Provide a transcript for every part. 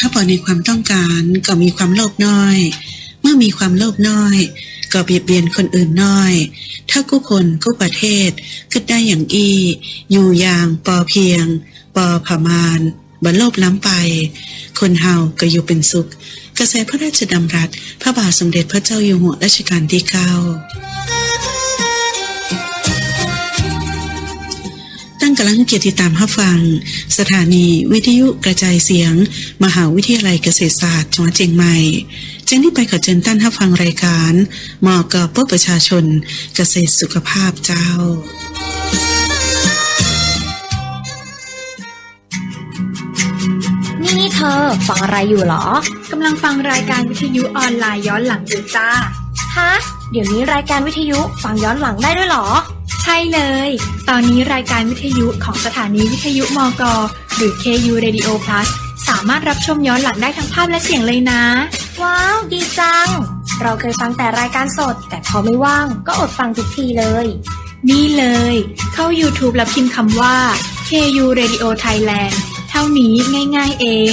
ถ้าพอในความต้องการก็มีความโลภน้อย เมื่อมีความโลภน้อย ก็เบียดเบียนคนอื่นน้อย ถ้ากู้คนกู้ประเทศคิดได้อย่างอีอยู่อย่างปอเพียง ปอผามานบันโลภล้ำไป คนเฮาก็อยู่เป็นสุข กระแสพระราชดำรัส พระบาทสมเด็จพระเจ้าอยู่หัวรัชกาลที่เก้า ตั้งกำลังเกียรติตามรับฟัง สถานีวิทยุกระจายเสียง มหาวิทยาลัยเกษตรศาสตร์จังหวัดเชียงใหม่เจนที่ไปขอเชิญท่านรับฟังรายการเหมาะกับพวกประชาชนเกษตรสุขภาพเจ้านี่เธอฟังอะไรอยู่เหรอกำลังฟังรายการวิทยุออนไลน์ย้อนหลังอยู่จ้าฮะเดี๋ยวนี้รายการวิทยุฟังย้อนหลังได้ด้วยเหรอ ช่เลย ตอนนี้รายการวิทยุของสถานีวิทยุมก หรือ KU Radio Plus สามารถรับชมย้อนหลังได้ทั้งภาพและเสียงเลยนะ ว้าว ดีจัง เราเคยฟังแต่รายการสด แต่พอไม่ว่างก็อดฟังทุกทีเลย นี่เลย เข้า YouTube แล้วพิมพ์คำว่า KU Radio Thailand เท่านี้ง่าย ๆ เอง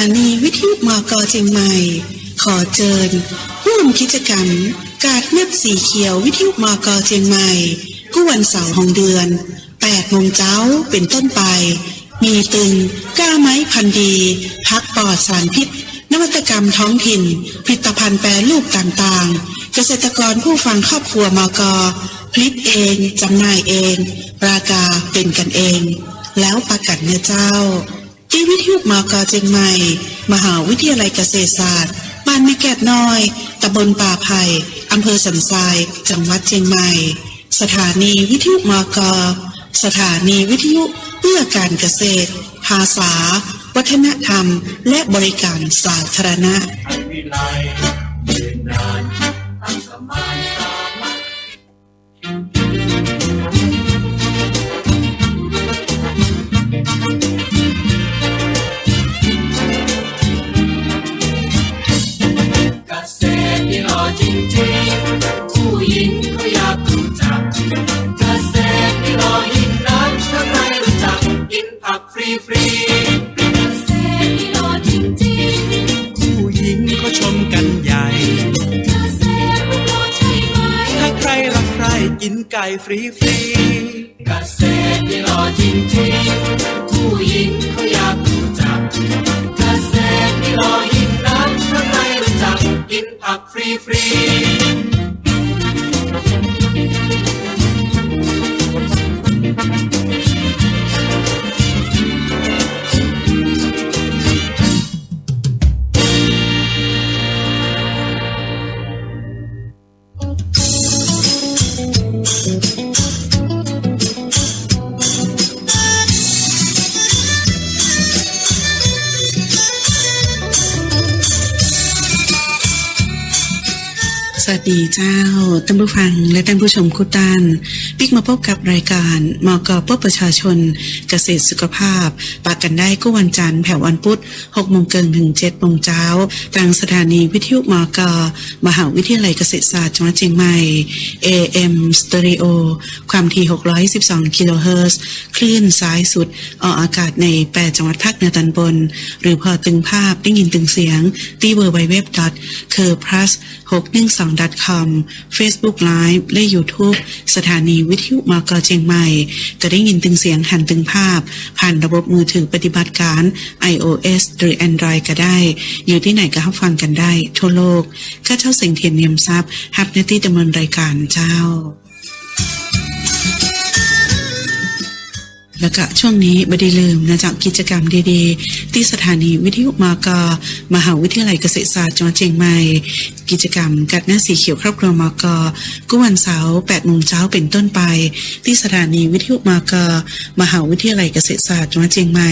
านีวิทยุมกเชียงใหม่ ขอเชิญร่วมกิจกรรม การเลือกสีเขียววิทยุมกเชียงใหม่กู้วันเสาร์ของเดือน8โมงเช้าเป็นต้นไป มีตึงก้าไม้พันดีพักปอดสารพิษ นวัตกรรมท้องถิ่น ผลิตภัณฑ์แปรรูปต่างๆ เกษตรกรผู้ฟังครอบครัวมกผลิตเองจำหน่ายเอง ราคาเป็นกันเอง แล้วประกันเนื้อเจ้า ที่วิทยุมกาเจียงใหม่ มหาวิทยาลัยเกษตรศาสตร์ บ้านแม่แกดน้อย ตำบลป่าไผ่อำเภอสันทราย จังหวัดเชียงใหม่ สถานีวิทยุมกา สถานีวิทยุเพื่อการเกษตร ภาษา วัฒนธรรม และบริการสาธารณะ ฟรีฟรีๆเกษตรที่หล่อจริงๆผู้หญิง เจ้าท่านผู้ฟังและท่านผู้ชมคุตันปิกมาพบกับรายการมกปประชาชน เกษตรสุขภาพ ปากกันได้ก็วันจันทร์แผ่ววันพุธ6โมงเกินถึง7โมงเช้าทางสถานีวิทยุมกมหาวิทยาลัยเกษตรศาสตร์จังหวัดเชียงใหม่ AM Stereo ความถี่ 612 กิโลเฮิรตซ์คลื่นซ้ายสุด ออกอากาศใน 8 จังหวัดภาคเหนือตอนบน หรือพอตึงภาพได้ยินตึงเสียงที่ www. c u Facebook Live และ YouTube สถานีวิทยุมกเชียงใหม่ จะได้ยินตึงเสียงหันตึงภาพ ผ่านระบบมือถือปฏิบัติการ iOS หรือ Android ก็ได้ อยู่ที่ไหนก็รับฟังกันได้ ทั่วโลกข้าเจ้าสิงเทียนเนียมทรัพย์ฮับเนตี้ดำเนินรายการเจ้า แล้วก็ช่วงนี้บไดีลืมนะจากกิจกรรมดีๆ ที่สถานีวิทยุมากมหาวิทยาลัยเกษตรศาสตร์จังหวัดเชียงใหม่ กิจกรรมกัดหน้าสีเขียวครอบครัวมากกุวันเสาร์8โมงเช้าเป็นต้นไป ที่สถานีวิทยุมากมหาวิทยาลัยเกษตรศาสตร์จังหวัดเชียงใหม่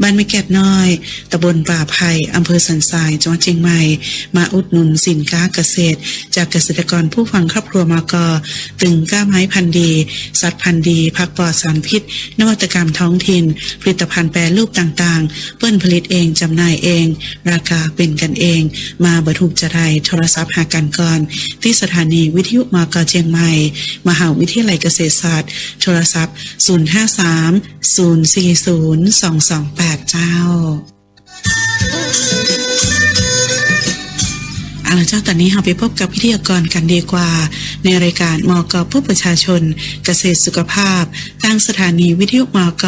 บ้านไม่แกดน้อยตำบลป่าไผ่อำเภอสันทรายจังหวัดเชียงใหม่ มาอุดหนุนสินค้าเกษตร จากเกษตรกรผู้ฟังครอบครัวมากตึงก้าไม้พันธุ์ดี สัตว์พันธุ์ดีพักปลอดสารพิษนวัตตกรรมท้องถิ่น ผลิตภัณฑ์แปรรูปต่างๆ เปิ้นผลิตเองจำหน่ายเอง ราคาเป็นกันเอง มาบรรทุกจะได้โทรศัพท์หากันก่อน ที่สถานีวิทยุมากเชียงใหม่ มหาวิทยาลัยเกษตรศาสตร์ โทรศัพท์ 053 040 228 เจ้า เอาละเจ้าตอนนี้เราไปพบกับพิธีกรกันดีกว่า ในรายการมกผู้ประชาชน เกษตรสุขภาพทางสถานีวิทยุมก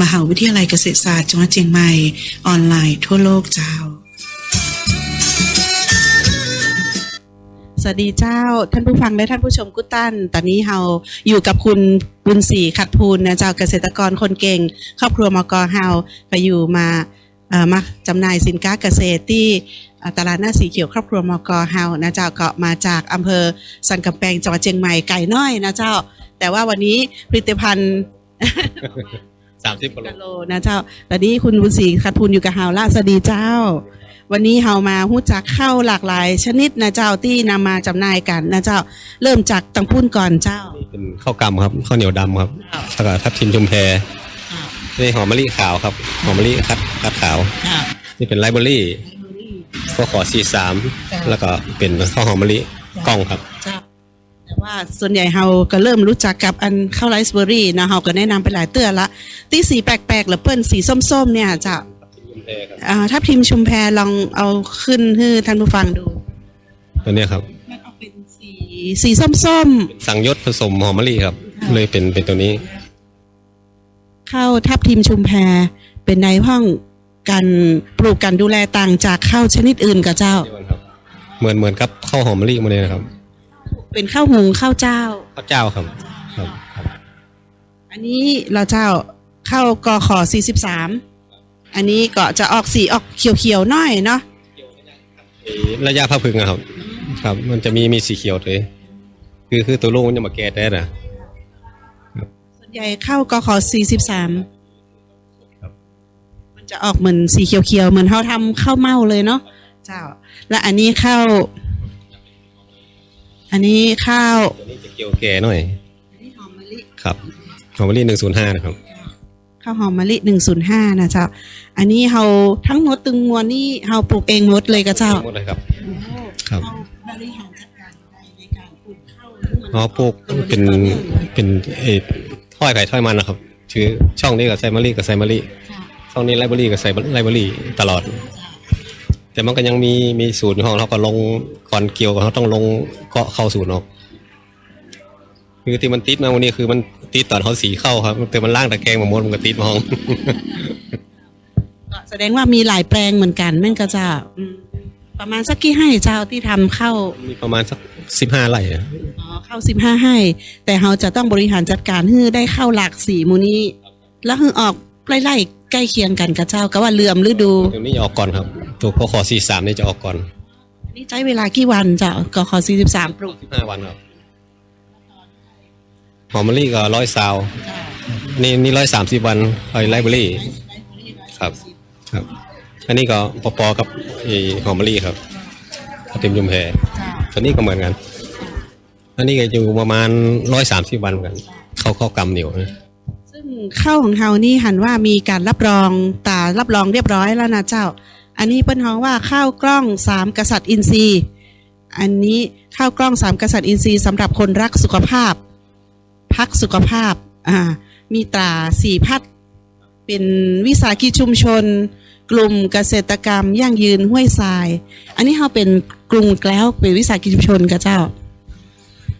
มหาวิทยาลัยเกษตรศาสตร์จังหวัดเชียงใหม่ ออนไลน์ทั่วโลกเจ้า สวัสดีเจ้าท่านผู้ฟังและท่านผู้ชมกุตันตอนนี้เราอยู่กับคุณบุญศรีขัดพูนนะเจ้าเกษตรกรคนเก่ง ครอบครัวมกเฮาไปอยู่มามาจำหน่ายสินค้าเกษตรที่ ตลาดหน้าสีเขียวครอบครัวมกเฮานะเจ้าก็มาจากอำเภอสันกำแพงจังหวัดเชียงใหม่ไก่น้อยนะเจ้า แต่ว่าวันนี้ผลิตภัณฑ์สามสิบกิโลกิโลนะเจ้าตอนนี้คุณบุญศรีขัดพูนอยู่กับเฮาละสวัสดีเจ้า วันนี้เฮามาหู้จักข้าวหลากหลาย ชนิดนะเจ้าที่นำมาจำหน่ายกันนะเจ้า เริ่มจากตังพุ่นก่อนเจ้านี่เป็นข้าวกำครับข้าวเหนียวดำครับแล้วก็ทับทิมชุมแพนี่หอมมะลิขาวครับหอมมะลิคัดคัดขาว นี่เป็นไลเบอรี่ ก็ขอสี่สามแล้วก็เป็นข้าวหอมมะลิกล้องครับเจ้าแต่ว่าส่วนใหญ่เฮาก็เริ่มรู้จักกับอันข้าวไรซ์เบอร์รี่นะเฮาก็แนะนำไปหลายเตื้อละที่สีแปลกๆหรือเปิ้นสีส้มๆเนี่ยเจ้าอ่าถ้าพิมพ์ชุมแพลองเอาขึ้นให้ท่านผู้ฟังดู ตัวเนี้ยครับมันออกเป็นสีสีส้มๆสังยศผสมหอมมะลิครับเลยเป็นเป็นตัวนี้ข้าวทับทิมชุมแพเป็นในห้อง การปลูกการดูแลต่างจากข้าวชนิดอื่นกับเจ้า เหมือนเหมือนกับข้าวหอมมะลิมาเลยนะครับเป็นข้าวหุงข้าวเจ้าข้าวเจ้าครับครับครับ อันนี้เราเจ้าข้าวกอขอ43 อันนี้ก็จะออกสีออกเขียวๆหน่อยเนาะไอ้ระยะผ้าพึ่งอะครับ ครับ มันจะมีมีสีเขียวเลยคือคือตัวลูกมันจะมาแก้ได้นะส่วนใหญ่ข้าวกอขอ43มัน จะออกเหมือนสีเขียวๆเหมือนเขาทำข้าวเม่าเลยเนาะเจ้า และอันนี้ข้าวอันนี้ข้าวตัวนี้จะเกี่ยวแก่หน่อยครับหอมมะลิหนึ่งศูนย์ห้านะครับข้าวหอมมะลิหนึ่งศูนย์ห้านะเจ้า อันนี้เราทั้งหมดตึงมวลนี่เราปลูกเองหมดเลยกับเจ้าหมดเลยครับครับบริหารจัดการในการปลูกข้าวอ๋อปลูกเป็นเป็นเออถ้อยไข่ถ้อยมันนะครับชื่อช่องนี้กับไซมารีกับไซมารี ช่องนี้ไลบรารีกับไซไลบรารีตลอด แต่มันก็ยังมีมีสูตรของเราก็ลงก่อนเกี่ยวเขาต้องลงเกาะเข้าสูตรออกคือที่มันติดมาวันนี้คือมันติดตอนเขาสีเข้าครับแต่มันล่างตะแกรงมาหมดมันก็ติดมาห้องก็แสดงว่ามีหลายแปลงเหมือนกันแม่นก็เจ้าอืมประมาณสักกี่ให้เจ้าที่ทำข้าวมีประมาณสักสิบห้าไร่อะอ๋อข้าวสิบห้าให้ แต่เราจะต้องบริหารจัดการให้ได้ข้าวหลากสีหมูนี้ แล้วให้ออกไล่ๆ ใกล้เคียงกันกับเจ้าก็ว่าเหลื่อมฤดูตัวนี้จะออกก่อนครับตัวก็ขอสี่สามนี่จะออกก่อนอันนี้ใช้เวลากี่วันเจ้าก็ขอสี่สิบสามปลูกสิบห้าวันครับหอมมะลิก็ร้อยซาวนี่นี่ร้อยสามสิบวันไอไลบรารีครับครับ อันนี้ก็ปอๆกับไอ้หอมมะลิครับเต็มยุมแพตัวนี้ก็เหมือนกัน อันนี้ก็อยู่ประมาณร้อยสามสิบวันเหมือนกัน เขาเข้ากำเหนียวนะ ซึ่งข้าวของเรานี่หันว่ามีการรับรองตารับรองเรียบร้อยแล้วนะเจ้า อันนี้เปิ้นฮ้องว่าข้าวกล้องสามกษัตริย์อินทรีย์ อันนี้ข้าวกล้องสามกษัตริย์อินทรีย์สำหรับคนรักสุขภาพ พักสุขภาพอ่ามีตราสี่พัดเป็นวิสาหกิจชุมชนกกลุ่มเกษตรกรรมยั่งยืนห้วยทราย อันนี้เขาเป็นกลุ่มแล้วเป็นวิสาหกิจชุมชนกับเจ้า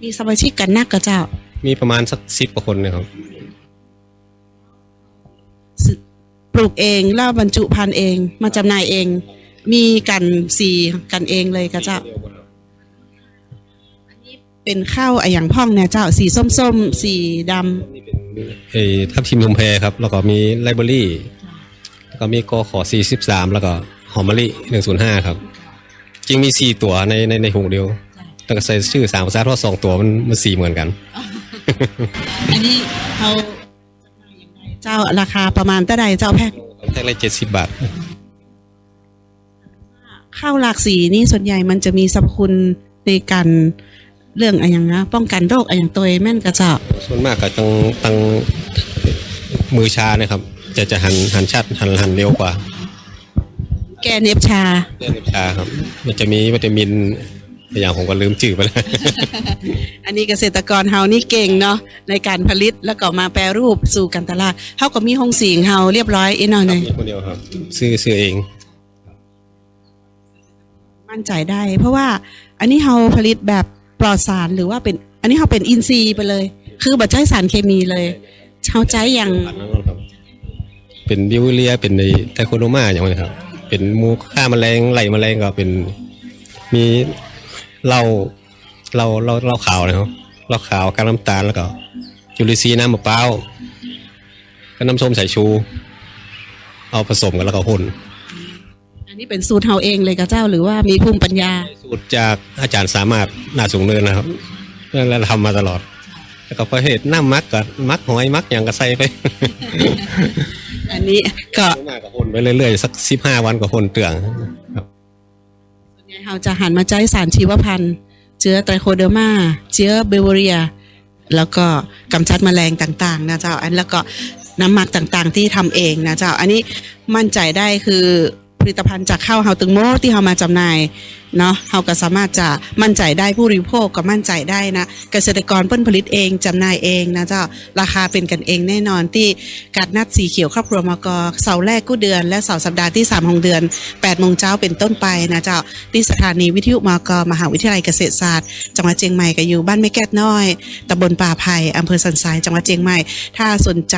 มีสมาชิกกันนักกับเจ้า มีประมาณสักสิบกว่าคนนะครับ ปลูกเองแล้วบรรจุพันธุ์เอง มาจำหน่ายเอง มีกันสีกันเองเลยกับเจ้า เป็นข้าวอะอย่างพ่องเนี่ยเจ้าสีส้มๆ สีดำเออทับทิมนมแพครับ แล้วก็มีไลบรารีแล้วก็มีกอขอ43 แล้วก็หอมมะลิ105 ครับ จริงมี 4 ตัวในในในหุงเดียวแต่ก็ใส่ชื่อ3ภาษาเพราะสองตัวมันมันสีเหมือนกัน อันนี้เขา เจ้าราคาประมาณเท่าใดเจ้าแพทย์แท่งละ70บาท ข้าวหลากสีนี่ส่วนใหญ่มันจะมีสรรพคุณในการเรื่องอะไรอย่างนะป้องกันโรคอะไรอย่างตัวแม่นกระเจ้าส่วนมากก็ต้องตั้งมือชานะครับ จะจะหันหันชัดหันหันเร็วกว่า แกเนบชาเรื่องชาครับ มันจะมีวิตามิน อย่างผมก็ลืมชื่อไปแล้ว อันนี้เกษตรกรเฮานี่เก่งเนาะในการผลิตแล้วก็มาแปรรูปสู่การตลาดเฮาก็มีห้องสีของเฮาเรียบร้อยอีกหน่อยหน่อยมีคนเดียวครับ ซื้อซื้อเอง มั่นใจได้ เพราะว่าอันนี้เฮาผลิตแบบปลอดสารหรือว่าเป็นอันนี้เฮาเป็นอินทรีย์ไปเลย คือบ่ใช้สารเคมีเลยเฮาใช้อย่างเป็นบิวเลียเป็นในไทโคโนมาอย่างนี้ครับ เป็นหมูฆ่าแมลงไล่แมลงก็เป็นมี เหล้าเหล้าเหล้าเหล้าขาวนะครับเหล้าขาวกับน้ำตาลแล้วก็จุลินทรีย์น้ำมะพร้าวก็น้ำส้มสายชู เอาผสมกันแล้วก็หุ่นอันนี้เป็นสูตรเฮาเองเลยกับเจ้าหรือว่ามีภูมิปัญญา สูตรจากอาจารย์สามารถนาสูงเนินนะครับแล้วทำมาตลอด แล้วก็ประเภทน้ำมักกับมักหอยมักอย่างก็ใส่ไป อันนี้ก็มากกับคนไปเรื่อยๆสักสิบห้าวันกับคนเตืองครับ เราจะหันมาใช้สารชีวพันธุ์ เชื้อไตรโคเดอร์มา เชื้อเบเวอเรีย แล้วก็กำจัดแมลงต่างๆนะเจ้าอันแล้วก็น้ำหมักต่างๆที่ทำเองนะเจ้า อันนี้มั่นใจได้คือ ผลิตภัณฑ์จากข้าวเฮาตึงโมที่เฮามาจำหน่ายเนาะเฮาก็สามารถจะมั่นใจได้ผู้บริโภคก็มั่นใจได้นะ เกษตรกรเปิ้นผลิตเองจำหน่ายเองนะเจ้าราคาเป็นกันเองแน่นอนที่การนัดสีเขียวครอบครัวมกเสาร์แรกกู้เดือน และเสาร์สัปดาห์ที่3ของเดือน8โมงเช้าเป็นต้นไปนะเจ้าที่สถานีวิทยุมกมหาวิทยาลัยเกษตรศาสตร์ จังหวัดเชียงใหม่ก็อยู่บ้านแม่แก้วน้อยตำบลป่าไผ่อำเภอสันทรายจังหวัดเชียงใหม่ ถ้าสนใจ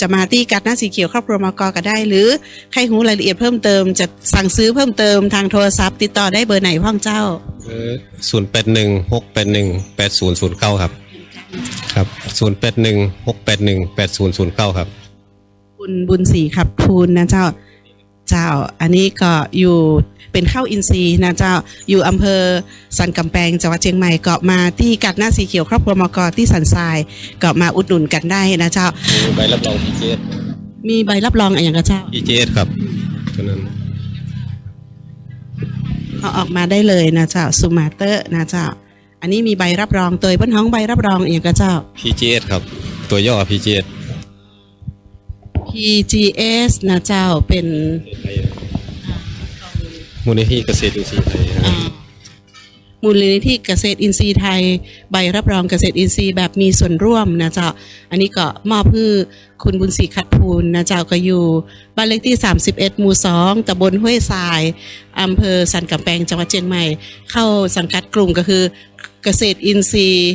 จะมาที่กัดน้าสีเขียวครอบครัวมกก็ได้ หรือใครหูรายละเอียดเพิ่มเติมจะสั่งซื้อเพิ่มเติมทางโทรศัพท์ติดต่อได้เบอร์ไหนพ่องเจ้าศูนย์แปดหนึ่งหกแปดหนึ่งแปดศูนย์ศูนย์เก้าครับ ครับศูนย์แปดหนึ่งหกแปดหนึ่งแปดศูนย์ศูนย์เก้าครับคุณบุญศรีขับทูลนะเจ้าเจ้า อันนี้ก็อยู่เป็นข้าวอินทรีย์นะเจ้าอยู่อำเภอสันกำแพงจังหวัดเชียงใหม่ก็มาที่กัดหน้าสีเขียวครอบครัวมกที่สันทรายก็มาอุดหนุนกันได้นะเจ้ามีใบรับรอง PGS มีใบรับรองอะไรอย่างกับเจ้า PGS ครับตัวนั้น เอาออกมาได้เลยนะเจ้าสุมาเตอร์นะเจ้า อันนี้มีใบรับรองเตยบนห้องใบรับรองอย่างกับเจ้า PGS ครับ ตัวย่อ PGS PGS นะเจ้าเป็นมูลนิธิเกษตรอินทรีย์ไทยครับ มูลนิธิเกษตรอินทรีย์ไทย ใบรับรองเกษตรอินทรีย์แบบมีส่วนร่วมนะเจ้า อันนี้ก็มอบให้คุณบุญศรีขัดพูนนะเจ้าก็อยู่บ้านเลขที่ 31 หมู่ 2ตำบลห้วยทรายอำเภอสันกำแพงจังหวัดเชียงใหม่ เข้าสังกัดกลุ่มก็คือเกษตรอินทรีย์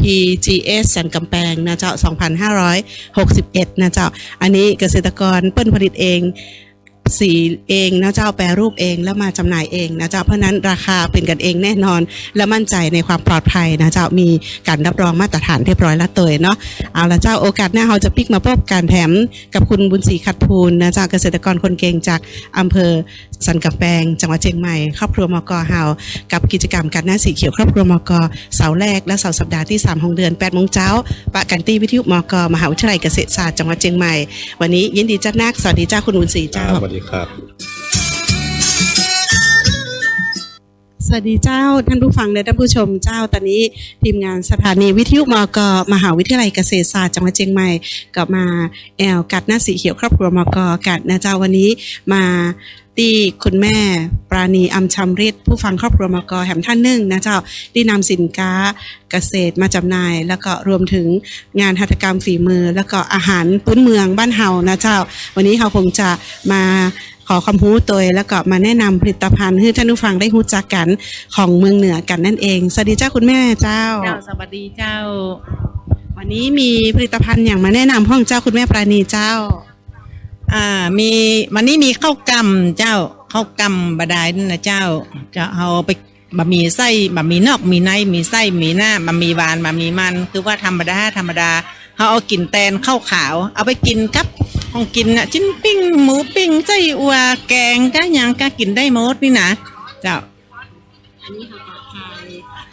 PGS สันกำแพงนะเจ้า 2561 นะเจ้า อันนี้เกษตรกรเปิ้นผลิตเอง สีเองนะเจ้าแปรรูปเองแล้วมาจำหน่ายเองนะเจ้าเพราะนั้นราคาเป็นกันเองแน่นอน และมั่นใจในความปลอดภัยนะเจ้ามีการรับรองมาตรฐานเรียบร้อยแล้วเตยเนาะเอาละเจ้าโอกาสหน้าเราจะปิกมาพบการแถมกับคุณบุญศรีขัดพูนนะเจ้าเกษตรกรคนเก่งจากอำเภอสันกำแพงจังหวัดเชียงใหม่ครอบครัวมกเฮากับกิจกรรมการหน้าสีเขียวครอบครัวมกเสาร์แรกและเสาร์สัปดาห์ที่3ของเดือน8โมงเช้าปะกันตีวิทยุมกมหาวิทยาลัยเกษตรศาสตร์จังหวัดเชียงใหม่ วันนี้ยินดีจัดนักสวัสดีเจ้าคุณบุญศรีเจ้าดีครับ สวัสดีเจ้าท่านผู้ฟังและท่านผู้ชมเจ้าตอนนี้ทีมงานสถานีวิทยุมกมหาวิทยาลัยเกษตรศาสตร์จังหวัดเชียงใหม่ก็มาแอลกัดหน้าสีเขียวครอบครัวมกกัดนะเจ้าวันนี้มาที่คุณแม่ปราณีอัมชำริดผู้ฟังครอบครัวมกแหมท่านหนึ่งนะเจ้าได้นำสินค้าเกษตรมาจำหน่าย แล้วก็รวมถึงงานหัตถกรรมฝีมือ แล้วก็อาหารพื้นเมืองบ้านเฮานะเจ้า วันนี้เขาคงจะมา ขอความรู้ตัวแล้วก็มาแนะนำผลิตภัณฑ์ให้ท่านผู้ฟังได้รู้จักกันของเมืองเหนือกันนั่นเอง สวัสดีเจ้าคุณแม่เจ้า เจ้าสวัสดีเจ้า วันนี้มีผลิตภัณฑ์อย่างมาแนะนำห้องเจ้าคุณแม่ปราณีเจ้า อ่ามีวันนี้มีข้าวกำเจ้าข้าวกำบดายนั่นนะเจ้า จะเอาไปบะหมี่ไส้บะหมี่นอกมีในมีไส้มีหน้าบะหมี่หวานบะหมี่มัน คือว่าธรรมดาธรรมดาเขาเอากินแตนข้าวขาว เอาไปกินครับ ของกินน่ะชิ้นปิ้งหมูปิ้งไส้อัวแกงก็ยังก็กินได้หมดนี่นะเจ้า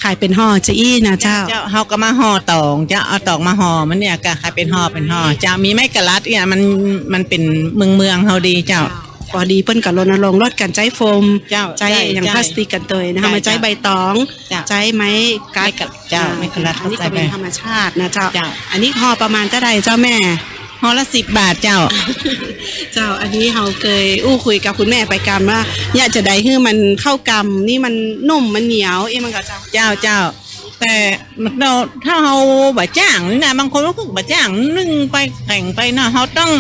ขายเป็นห่อจะอี้นะเจ้า เจ้าเขาก็มาห่อตองจะเอาตองมาห่อมันเนี่ยก็ขายเป็นห่อเป็นห่อจะมีไม่กระลัดเนี่ยมันมันเป็นเมืองเมืองเขาดีเจ้าพอดีเปิ้นกับรณรงค์ลดการใช้โฟมเจ้าใช้อย่างใช่พลาสติกกันตัวนะคะใช่มาใช้ใบตองเจ้าใช้ไม้กัดไม้กัดเจ้าไม้กระดาษอันนี้เข้าก็ใจเป็นไปธรรมชาตินะเจ้าเจ้า อันนี้ห่อประมาณเท่าใดเจ้าแม่ ห่อละสิบบาทเจ้า เจ้าอันนี้เราเคยอู้คุยกับคุณแม่ไปกันว่าอยากจะได้ให้มันเข้ากำนี่มันนุ่มมันเหนียวเอ้มันก็เจ้าเจ้าเจ้า แต่เราถ้าเราบะจ้างนี่นะบางคนก็คือบะจ้างนึ่งไปแข่งไปเนาะเขาต้อง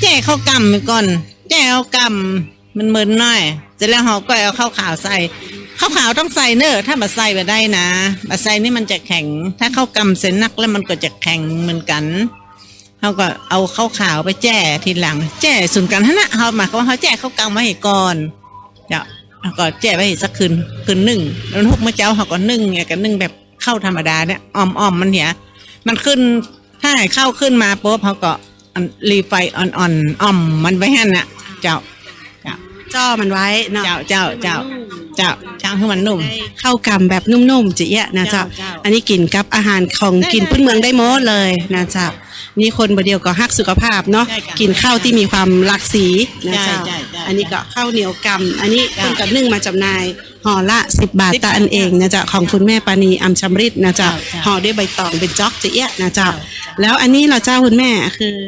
แจ้ข้าวกำไปก่อน แจ้ข้าวกำมันมึนหน่อยเสร็จแล้วเขาก็เอาข้าวขาวใส่ข้าวขาวต้องใส่เนอะถ้าบะใส่ไปได้นะบะใส่นี่มันจะแข็ง ถ้าข้าวกำเส้นนักแล้วมันก็จะแข็งเหมือนกัน เขาก็เอาข้าวขาวไปแจ้ทีหลัง แจ้ส่วนกันฮะนะเขาหมายความว่าเขาแจ้ข้าวกำไว้ให้ก่อนเจ้าแล้วก็แจ้ไว้สักคืนคืนหนึ่งแล้วหกเมื่อเจ้าเขาก็นึ่งเนี่ยก็นึ่งแบบข้าวธรรมดาเนี่ยอ่อมอ่อมๆมันเนี่ยมันขึ้นถ้าให้ข้าวขึ้นมาปุ๊บเขาก็อันรีไฟอ่อนๆอ่อมมันไว้ให้น่ะ เจ้าจ้อมันไว้เนาะเจ้าเจ้าเจ้าเจ้าเจ้าให้มันนุ่มได้เข้ากำแบบนุ่มๆจะเอี้ยนะเจ้าเจ้าอันนี้กินกับอาหารของได้กินได้พื้นเมืองได้หมดเลยนะเจ้า นี่คนบดเดียวก็ฮักสุขภาพเนาะ ใช่ค่ะกินข้าวที่มีความหลากสีนะเจ้า ใช่ใช่ใช่อันนี้ก็ข้าวเหนียวกำอันนี้จ้ะ คนกับนึ่งมาจำหน่ายห่อละสิบบาท10ตาอันเองนะเจ้าของคุณแม่ปานีอัมชำริดนะเจ้าจ้ะจ้ะห่อด้วยใบตองเป็นจ๊อกจะเอี้ยนะเจ้าจ้ะแล้วอันนี้เราเจ้าคุณแม่คือ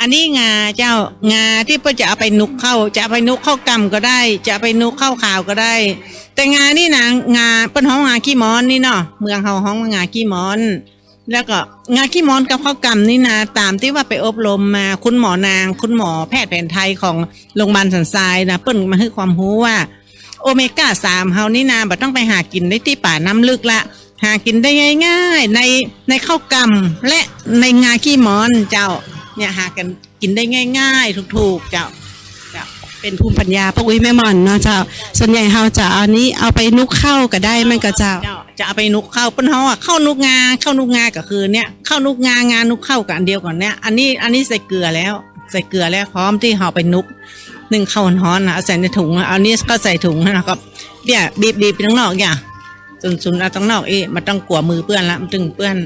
อันนี้งาเจ้างาที่เพื่อจะเอาไปนุกเข้า จะเอาไปนุกเข้ากำก็ได้ จะเอาไปนุกเข้าขาวก็ได้ แต่งานี่นะงาเป็นห้องงาขี้มอนนี่เนาะเมืองเฮาห้องว่างาขี้มอน แล้วก็งาขี้มอนกับข้าวกำนี่นะตามที่ว่าไปอบรมมาคุณหมอนาง คุณหมอแพทย์แผนไทยของโรงพยาบาลสันทรายนะเปิ้นมาให้ความรู้ว่า โอเมก้าสามเฮานี่นะบ่ต้องไปหากินได้ที่ป่าน้ำลึกละ หากินได้ง่าย ๆ ในในข้าวกำและในงาขี้มอนเจ้าเนี่ยหากันกินได้ง่าย ๆ ถูกๆเจ้าเป็นภูมิปัญญาป้าอุ้ยแม่ม่อนเนาะเจ้า ส่วนใหญ่เฮาจะเอานี้เอาไปนุกเข้าก็ได้มันก็เจ้า จะเอาไปนุกข้าวเปิ้นเฮาอะข้าวนุกงาข้าวนุกงาก็คือเนี่ยข้าวนุกงางานุกข้าวกันเดียวกันเนี่ยอันนี้อันนี้ใส่เกลือแล้ว ใส่เกลือแล้วพร้อมที่เฮาไปนุกหนึ่งข้าวฮ้อนนะใส่ในถุงเอานี้ก็ใส่ถุงนะครับเนี่ยบีบบีบไปข้างนอกเนี่ยส่วนส่วนเอาข้างนอกเอ๊ะมันต้องกลัวมือเปื้อนละมันถึงเปื้อน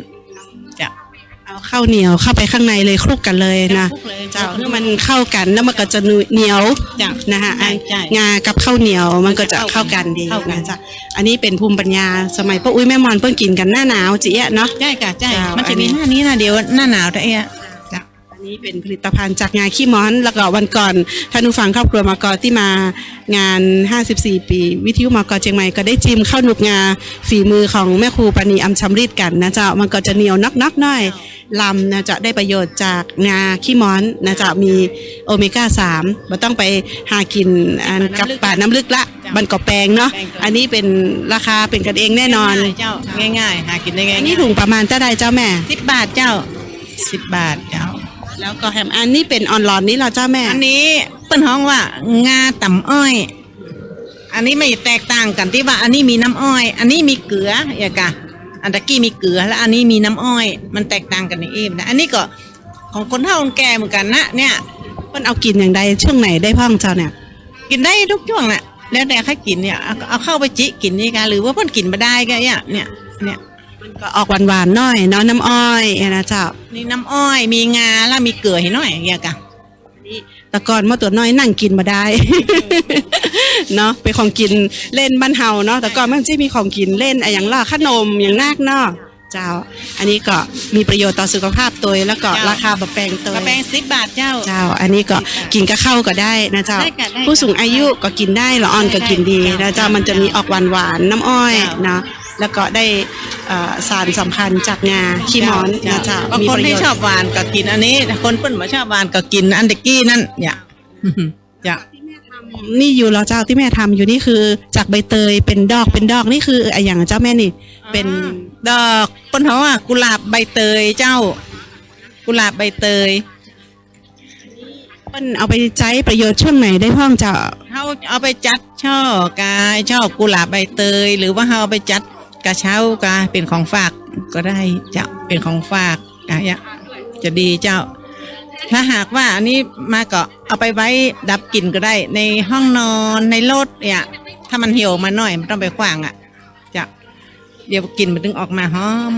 เอาข้าวเหนียวเข้าไปข้างในเลยคลุกกันเลยนะคลุกเลยเจ้าเพื่อมันเข้ากันแล้วมันก็จะเหนียวจ้ะนะคะอันใช่งากับข้าวเหนียวมันก็จะเข้าเข้ากักันนดีเข้ากันนะจ๊ะอันนี้เป็นภูมิปัญญาสมัยป้าอุ้ยแม่หมอนเพิ่งกินกันหน้าหนาวจีเอะเนาะใช่ค่ะใช่เจ้ามันอัจะนนี้มีหน้านี้นะเดี๋ยวหน้าหนาวแต่เอ๊ะจ้ะอันนี้เป็นผลิตภัณฑ์จากงาขี้ม้อนแล้วก็วันก่อนท่านผู้ฟังครอบครัวมากอที่มางาน 54 ปี วิทยุมากอเชียงใหม่ก็ได้จิมข้าวหนุกงาฝีมือของแม่ครูปานีอัมชำรีดกันนะเจ้ามันก็จะเหนียวนักๆหน่อย ลำนะจะได้ประโยชน์จากงาขี้ม้อนนะจะมีโอเมก้า3ไม่ต้องไปหากินอันกับป่าน้ำลึกละมันก็แปลงเนาะอันนี้เป็นราคาเป็นกันเองแน่นอนง่ายๆเจ้าง่ายๆ หากินได้ง่ายอันนี้ถุงประมาณเท่าใดเจ้าแม่สิบบาทเจ้าสิบบาทเจ้าแล้วก็แฮมอันนี้เป็นออนไลน์นี้เหราเจ้าแม่ อันนี้เปิ้นฮ้องว่างาต่ำอ้อย อันนี้ไม่แตกต่างกันที่ว่า อันนี้มีน้ำอ้อย อันนี้มีเกลืออย่ากะ อันตะกี้มีเกลือ แล้วอันนี้มีน้ำอ้อย มันแตกต่างกันในเองนะ อันนี้ก็ของคนเฒ่าคนแก่เหมือนกันนะ เนี่ยเพิ่นเอากินอย่างใดช่วงไหนได้พ่องเจ้าเนี่ย กินได้ทุกช่วงแหละแล้วแต่ใครกินเนี่ยเอาเอาเข้าไปจิกินนี่กันหรือว่าเพิ่นกินมาได้ก็เนี่ยเนี่ยเนี่ยก็ออกหวานๆหน่อยเนาะน้ำอ้อยนะเจ้านี่น้ำอ้อยมีงาแล้วมีเกลือให้หน่อยอย่างเงี้ยกะ แต่ก่อนมาตัวน้อยนั่งกินมาได้ เนาะเป็นของกินเล่นบ้านเฮาเนาะแต่ก่อนมันจะมีของกินเล่นอะไรอย่างล่ะขนมอย่างนากเนาะเจ้า อันนี้ก็มีประโยชน์ต่อสุขภาพตัวแล้วก็ราคาแบบแปลงตัวกระแปงสิบบาทเจ้า เจ้า อันนี้ก็กินกับข้าวก็ได้นะเจ้าได้ค่ะได้ค่ะผู้สูงอายุก็กินได้ละอ่อนก็กินดีได้นะได้เจ้ามันจะมีออกหวานๆน้ำอ้อยเจ้าเนาะ แล้วก็ได้เอ่อสารสำคัญจากงาขี้ม้อนนะเจ้าบางมีคนประโยที่ชน์ชอบหวานก็กินอันนี้ คนเปิ้นมาชอบหวานก็กินอันเดกกี้นั่นอย่าจะที่แม่ทนี่อยู่แล้วเจ้าที่แม่ทำอยู่นี่คือจากใบเตยเป็นดอกเป็นดอกนี่คืออะไรอย่างเจ้าแม่นี่ เป็นดอกปนเขาอะกุหลาบใบเตยเจ้า กุหลาบใบเตยเปิ้นเอาไปใช้ประโยชน์ช่วงไหนได้พ่องเจ้าเขาเอาไปจัดช่อกายช่อกุหลาบใบเตย หรือว่าเขาเอาไปจัด กระเช้ากาเป็นของฝากก็ได้เจ้าเป็นของฝากอะยะจะดีเจ้า ถ้าหากว่าอันนี้มาก็เอาไปไว้ดับกลิ่นก็ได้ ในห้องนอนในรถเนี่ย ถ้ามันเหี่ยวมาหน่อยมันต้องไปขวางอะจะเดี๋ยวกลิ่นมันถึงออกมาหอม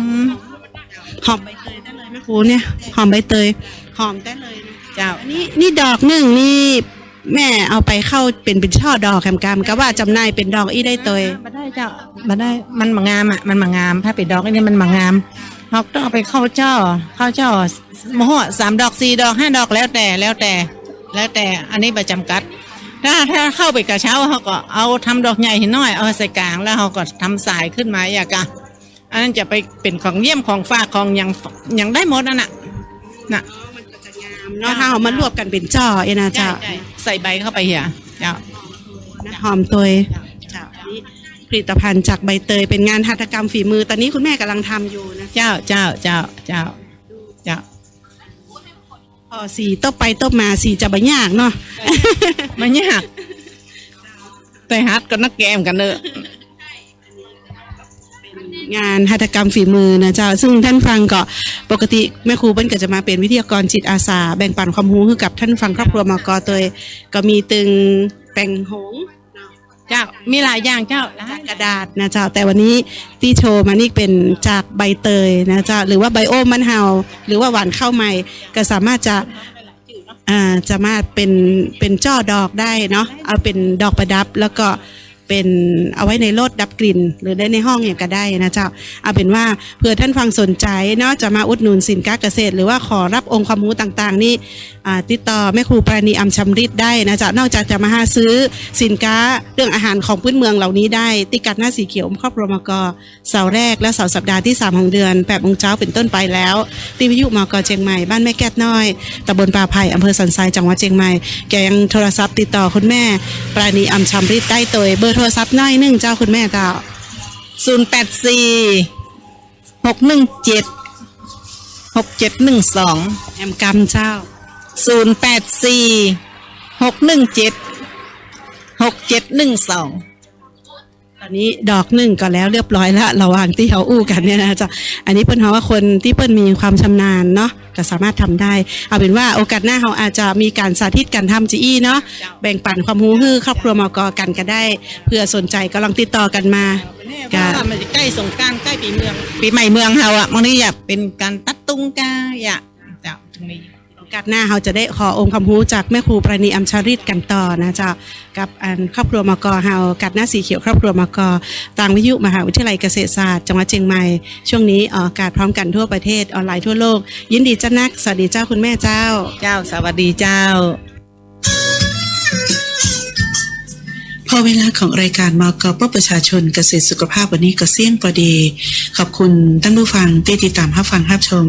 หอมใบเตยได้เลยแม่ครูเนี่ยหอมใบเตยหอมได้เลยเจ้าอันนี้นี่ดอกหนึ่งนี่ แม่เอาไปเข้าเป็นเป็นช่อดอกแคมกามก็ว่าจำหนายเป็นดอกอีได้เตยมาได้เจ้ามาได้มันมางามอะมันมางามถ้าเป็นดอกอันนี้มันมางามเราต้องเอาไปเข้าเจ้าเข้าเจ้าโมโหสามดอกสี่ดอกห้าดอกแล้วแต่แล้วแต่ แล้วแต่อันนี้ประจำกัด ถ้าถ้าเข้าไปกระเช้าเขาก็เอาทำดอกใหญ่หน้อยเอาใส่กลางแล้วเขาก็ทำสายขึ้นมาอย่างกะอันนั้นจะไปเป็นของเยี่ยมของฝากของอย่างอย่างได้หมดนั่นน่ะน่ะ เนาะถ้าเอามารวบกันเป็นจ่อเอ็นะใช่เจ้าใช่ใส่ใบเข้าไปเหียเจ้านะหอมเตยเจ้าอันนี้ผลิตภัณฑ์จากใบเตยเป็นงานหัตถกรรมฝีมือ ตอนนี้คุณแม่กำลังทำอยู่นะ เจ้าเจ้าเจ้าเจ้าเจ้าพอสีต้มไปต้มมาสีจะบะยากเนาะมันยากแต่ฮัดก็นักแกมกันเนอะ งานหัตถกรรมฝีมือนะเจ้า ซึ่งท่านฟังก็ปกติแม่ครูเปิ้นก็จะมาเป็นวิทยากรจิตอาสา แบ่งปันความรู้ให้กับท่านฟังครอบครัวมกตัวเองก็มีตึงแป่งหงเจ้ามีหลายอย่างเจ้าจากกระดาษนะเจ้าแต่วันนี้ที่โชว์มานี่เป็นจากใบเตยนะเจ้าหรือว่าไบโอมันเฮาหรือว่าหวานข้าวใหม่ก็สามารถจะอ่าจะมาเป็นเป็นจ้อดอกได้เนาะเอาเป็นดอกประดับแล้วก็ เป็นเอาไว้ในรถดับกลิ่น หรือได้ในห้องเนี่ยก็ได้นะเจ้าเอาเป็นว่าเผื่อท่านฟังสนใจเนาะจะมาอุดหนุนสินค้าเกษตร หรือว่าขอรับองค์ความรู้ต่างๆ นี่ติดต่อแม่ครูปราณีอัมชำริดได้นะจ๊ะนอกจากจะมาหาซื้อสินค้าเรื่องอาหารของพื้นเมืองเหล่านี้ได้ ติกัดหน้าสีเขียวครอบครัวมกเสาร์แรกและเสาร์สัปดาห์ที่ 3 ของเดือน8โมงเช้าเป็นต้นไปแล้วที่วิทยุมกเชียงใหม่บ้านแม่แก้ดน้อยตำบลป่าไผ่อำเภอสันทรายจังหวัดเชียงใหม่แกยังโทรศัพท์ติดต่อคุณแม่ปราณีอัมชำริดได้โดยเบอร์ทรศัพท์น้อยหนึ่งเจ้าคุณแม่เจ้าศูนย์แปดสี่หกหนึ่งเจ็ดหกเจ็ดหนึ่งสองแอมกำเจ้าศูนย์แปดสี่หกหนึ่งเจ็ดหกเจ็ดหนึ่งสอง อนนี้ดอกหนึ่งก็แล้วเรียบร้อยแล้วระหว่างที่เขาอู้กันเนี่ยนะจ๊ะอันนี้เปิ้ลเขาว่าคนที่เปิ้ลมีความชำนาญเนาะก็สามารถทำได้ เอาเป็นว่าโอกาสหน้าเขาอาจจะมีการสาธิตการทำจีอี้เนาะแบ่งปันความรู้ให้ครอบครัวมอกอกันก็ได้ เพื่อสนใจก็ลองติดต่อกันมาเพราะว่ามันจะใกล้สงกรารใกล้ปีเมือง ปีใหม่เมืองเฮาอะบางทีอยากเป็นการตัดตุงกาอยากเจ้าตรงนี้โอ กาสหน้าเราจะได้ขอองค์ความรู้จากแม่ครูประณีอัมชาริตกันต่อนะจ๊ะกับอันครอบครัวมกเฮากัดหน้าสีเขียวครอบครัวมกต่างวิทยุมหาวิทยาลัยเกษตรศาสตร์จังหวัดเชียงใหม่ช่วงนี้ออกอากาศพร้อมกันทั่วประเทศออนไลน์ทั่วโลก ยินดีจ้านักสวัสดีเจ้าคุณแม่เจ้า เจ้าสวัสดีเจ้า พอเวลาของรายการมกปประชาชนเกษตรสุขภาพวันนี้ก็เสี่ยงพอดี ขอบคุณท่านผู้ฟังที่ติดตามรับฟังรับชม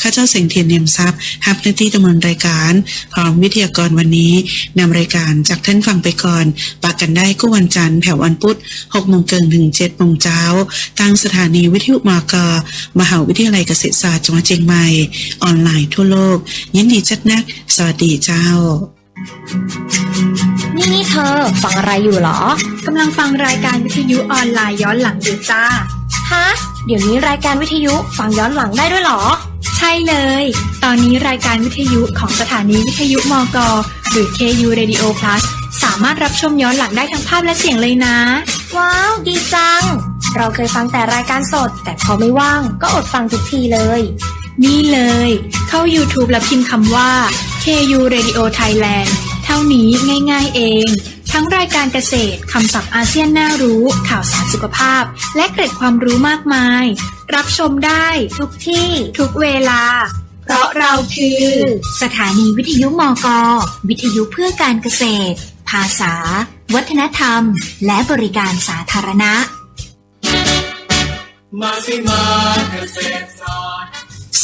ข้าเจ้าเสียงเทียนเนียมทรัพย์ฮับหน้าที่ดำเนินรายการ พร้อมวิทยากรวันนี้นำรายการจากท่านฟังไปก่อน ปากกันได้ก็วันจันทร์แผ่ววันพุธ6โมงเกินถึง7โมงเช้าทางสถานีวิทยุมกมหาวิทยาลัยเกษตรศาสตร์จังหวัดเชียงใหม่ ออนไลน์ทั่วโลก ยินดีจัดนัก สวัสดีเจ้า นี่นี่เธอ ฟังอะไรอยู่เหรอ กำลังฟังรายการวิทยุออนไลน์ย้อนหลังอยู่จ้า ฮะ เดี๋ยวนี้รายการวิทยุฟังย้อนหลังได้ด้วยเหรอ ใช่เลย ตอนนี้รายการวิทยุของสถานีวิทยุมก หรือ KU Radio Plus สามารถรับชมย้อนหลังได้ทั้งภาพและเสียงเลยนะ ว้าว ดีจัง เราเคยฟังแต่รายการสด แต่พอไม่ว่างก็อดฟังทุกทีเลย นี่เลย เข้า YouTube แล้วพิมพ์คำว่า KU Radio Thailand เท่านี้ง่ายๆเอง ทั้งรายการเกษตรคำศัพท์อาเซียนน่ารู้ ข่าวสารสุขภาพ และเกร็ดความรู้มากมาย รับชมได้ทุกที่ทุกเวลา เพราะเราคือ สถานีวิทยุมก วิทยุเพื่อการเกษตร ภาษา วัฒนธรรม และบริการสาธารณะ มาสิมาเกษตรศาสตร์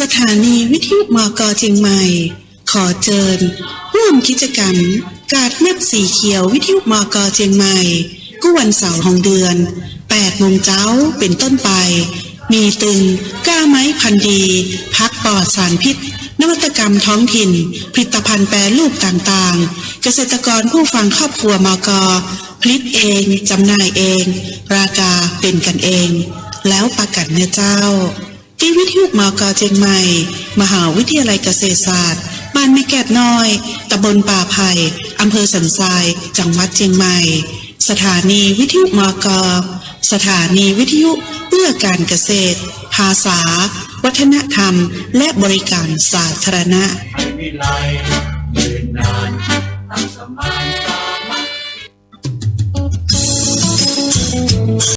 สถานีวิทยุมกเชียงใหม่ ขอเชิญร่วมกิจกรรม การแมบสีเขียววิทยุมกเชียงใหม่กู้วันเสาร์ของเดือน8โมงเจ้าเป็นต้นไป มีตึงก้าไม้พันดี พักปลอดสารพิษ นวัตกรรมท้องถิ่น ผลิตภัณฑ์แปรรูปต่างๆ เกษตรกรผู้ฟังครอบครัวมกผลิตเองจำหน่ายเอง ราคาเป็นกันเอง แล้วประกันเนื้อเจ้าที่วิทยุมกเชียงใหม่ มหาวิทยาลัยเกษตรศาสตร์ บ้านแม่แกดน้อยตำบลป่าไผ่อำเภอสันทราย จังหวัดเชียงใหม่ สถานีวิทยุมกสถานีวิทยุเพื่อการเกษตร ภาษา วัฒนธรรม และบริการสาธารณะ